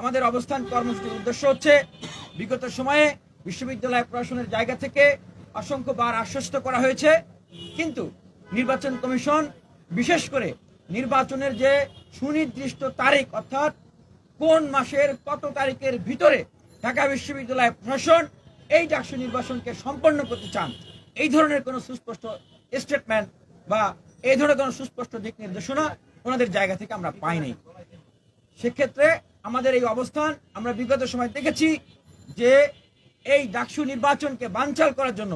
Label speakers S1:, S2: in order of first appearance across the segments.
S1: আমাদের অবস্থান কর্মসূচির উদ্দেশ্য হচ্ছে, বিগত সময়ে বিশ্ববিদ্যালয় প্রশাসনের জায়গা থেকে অসংখ্যবার আশ্বস্ত করা হয়েছে। কিন্তু নির্বাচন কমিশন বিশেষ করে নির্বাচনের যে সুনির্দিষ্ট তারিখ, অর্থাৎ কোন মাসের কত তারিখের ভিতরে ঢাকা বিশ্ববিদ্যালয় প্রশাসন এই ডাকসু নির্বাচনকে সম্পন্ন করতে চান, এই ধরনের কোনো সুস্পষ্ট স্টেটমেন্ট বা এই ধরনের কোনো সুস্পষ্ট দিক নির্দেশনা ওনাদের জায়গা থেকে আমরা পাইনি। সেক্ষেত্রে আমাদের এই অবস্থান আমরা বিগত সময় দেখেছি যে এই ডাকসু নির্বাচনকে বানচাল করার জন্য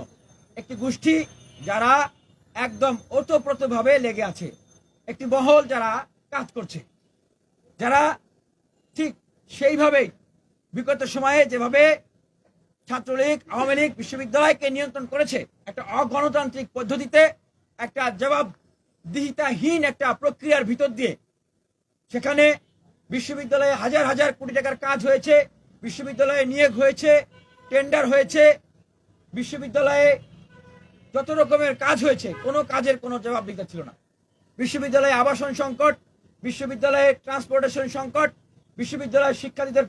S1: একটি গোষ্ঠী যারা একদম ওতপ্রোতভাবে লেগে আছে, একটি মহল যারা কাজ করছে, যারা ঠিক সেইভাবেই বিগত সময়ে যেভাবে ছাত্রলীগ, আওয়ামী লীগ বিশ্ববিদ্যালয়কে নিয়ন্ত্রণ করেছে, একটা অগণতান্ত্রিক পদ্ধতিতে, একটা জবাবদিহিতাহীন একটা প্রক্রিয়ার ভিতর দিয়ে, সেখানে বিশ্ববিদ্যালয়ে হাজার হাজার কোটি টাকার কাজ হয়েছে, বিশ্ববিদ্যালয়ে নিয়োগ হয়েছে টেন্ডার হয়েছে, বিশ্ববিদ্যালয়ে যত রকমের কাজ হয়েছে, কোনো কাজের কোনো জবাবদিহিতা ছিল না। বিশ্ববিদ্যালয়ে আবাসন সংকট, বিশ্ববিদ্যালয়ে ট্রান্সপোর্টেশন সংকট, বিশ্ববিদ্যালয়ের শিক্ষার্থীদের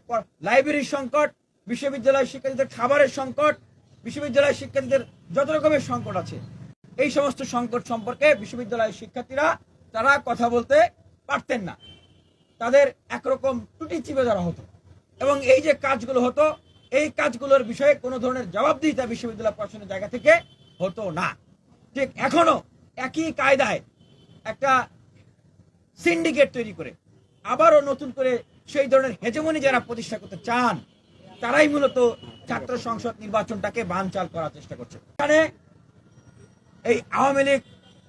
S1: লাইব্রেরির সংকট, বিশ্ববিদ্যালয়ের শিক্ষার্থীদের খাবারের সংকট, বিশ্ববিদ্যালয়ের শিক্ষার্থীদের যত রকমের সংকট আছে, এই সমস্ত সংকট সম্পর্কে বিশ্ববিদ্যালয়ের শিক্ষার্থীরা, তারা কথা বলতে পারতেন না। তাদের একরকম ত্রুটি চিপে ধরা হতো। এবং এই যে কাজগুলো হতো, এই কাজগুলোর বিষয়ে কোনো ধরনের জবাবদিহিতা বিশ্ববিদ্যালয় প্রশাসনের জায়গা থেকে হতো না। ঠিক এখনও একই কায়দায় একটা সিন্ডিকেট তৈরি করে, আবারও নতুন করে সেই ধরনের হেজমনি যারা প্রতিষ্ঠা করতে চান, তারাই মূলত ছাত্র সংসদ নির্বাচনটাকে বানচাল করার চেষ্টা করছে। এখানে এই আওয়ামী লীগ,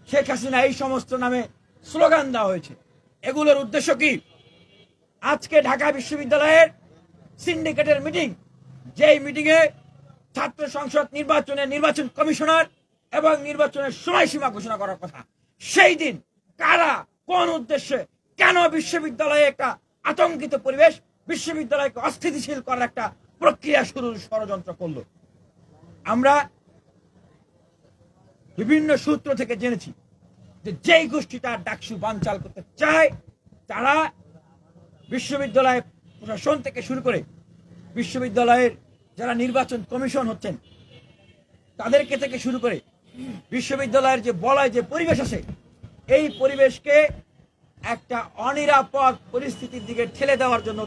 S1: শেখ হাসিনা এই সমস্ত নামে স্লোগান দেওয়া হয়েছে। এগুলোর উদ্দেশ্য কি? আজকে ঢাকা বিশ্ববিদ্যালয়ের সিন্ডিকেটের মিটিং। যেই মিটিংয়ে ছাত্র সংসদ নির্বাচনে নির্বাচন কমিশনার এবং নির্বাচনের সময়সীমা ঘোষণা করার কথা। সেই দিন কারা, কোন উদ্দেশ্যে, কেন বিশ্ববিদ্যালয়ে একটা আতঙ্কিত পরিবেশ, বিশ্ববিদ্যালয়কে অস্থিতিশীল করার একটা প্রক্রিয়া শুরু ষড়যন্ত্র করল। আমরা বিভিন্ন সূত্র থেকে জেনেছি যে যেই গোষ্ঠী তার ডাকসু বানচাল করতে চায়, তারা বিশ্ববিদ্যালয় প্রশাসন থেকে শুরু করে বিশ্ববিদ্যালয়ের যারা নির্বাচন কমিশন হচ্ছেন, তাদেরকে থেকে শুরু করে বিশ্ববিদ্যালয়ের যে বলয়, যে পরিবেশ আছে, এই পরিবেশকে একটা অনিরাপদ পরিস্থিতির দিকে ঠেলে দেওয়ার জন্য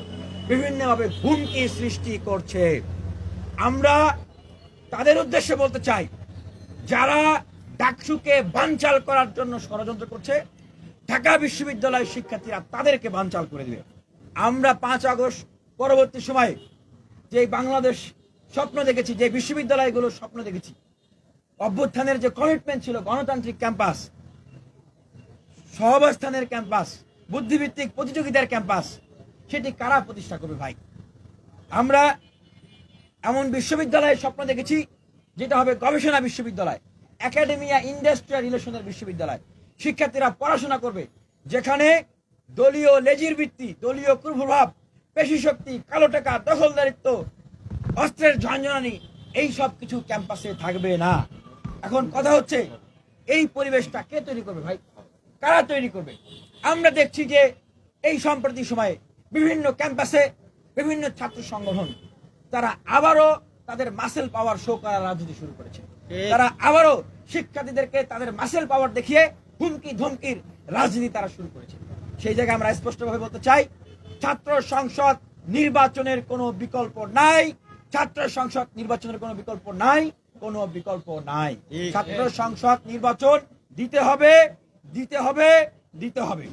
S1: বিভিন্নভাবে হুমকি সৃষ্টি করছে। আমরা তাদের উদ্দেশ্যে বলতে চাই, যারা ডাকসুকে বানচাল করার জন্য ষড়যন্ত্র করছে, ঢাকা বিশ্ববিদ্যালয়ের শিক্ষার্থীরা তাদেরকে বানচাল করে দিবে। আমরা পাঁচ আগস্ট পরবর্তী সময়ে যে বাংলাদেশ স্বপ্ন দেখেছি, যে বিশ্ববিদ্যালয়গুলো স্বপ্ন দেখেছি, অভ্যুত্থানের যে কমিটমেন্ট ছিল, গণতান্ত্রিক ক্যাম্পাস সহাবস্থানের ক্যাম্পাস বুদ্ধিভিত্তিক প্রতিযোগিতার ক্যাম্পাস সেটি কারা প্রতিষ্ঠা করবে ভাই? আমরা এমন বিশ্ববিদ্যালয়ের স্বপ্ন দেখেছি, যেটা হবে গবেষণা বিশ্ববিদ্যালয় একাডেমিয়া ইন্ডাস্ট্রিয়াল রিলেশনের বিশ্ববিদ্যালয়। শিক্ষার্থীরা পড়াশোনা করবে, যেখানে দলীয় লেজির ভিত্তি দলীয় কুপ্রভাব পেশি শক্তি কালো টাকা দখলদারিত্ব অস্ত্রের ঝঞ্ঝনানি এই সব কিছু ক্যাম্পাসে থাকবে না। এখন কথা হচ্ছে এই পরিবেশটা কে তৈরি করবে ভাই? কারা তৈরি করবে? আমরা দেখছি যে এই সম্প্রতি সময়ে বিভিন্ন ক্যাম্পাসে বিভিন্ন ছাত্র সংগঠন তারা আবারও তাদের মাসেল পাওয়ার শো করার রাজনীতি শুরু করেছে। তারা আবারও শিক্ষার্থীদেরকে তাদের মাসেল পাওয়ার দেখিয়ে হুমকি ধমকির রাজনীতি তারা শুরু করেছে। সেই জায়গায় আমরা স্পষ্টভাবে বলতে চাই ছাত্র সংসদ নির্বাচনের কোনো বিকল্প নাই। ছাত্র সংসদ নির্বাচনের কোনো বিকল্প নাই কোনো বিকল্প নাই। ছাত্র সংসদ নির্বাচন দিতে হবে দিতে হবে দিতে হবে।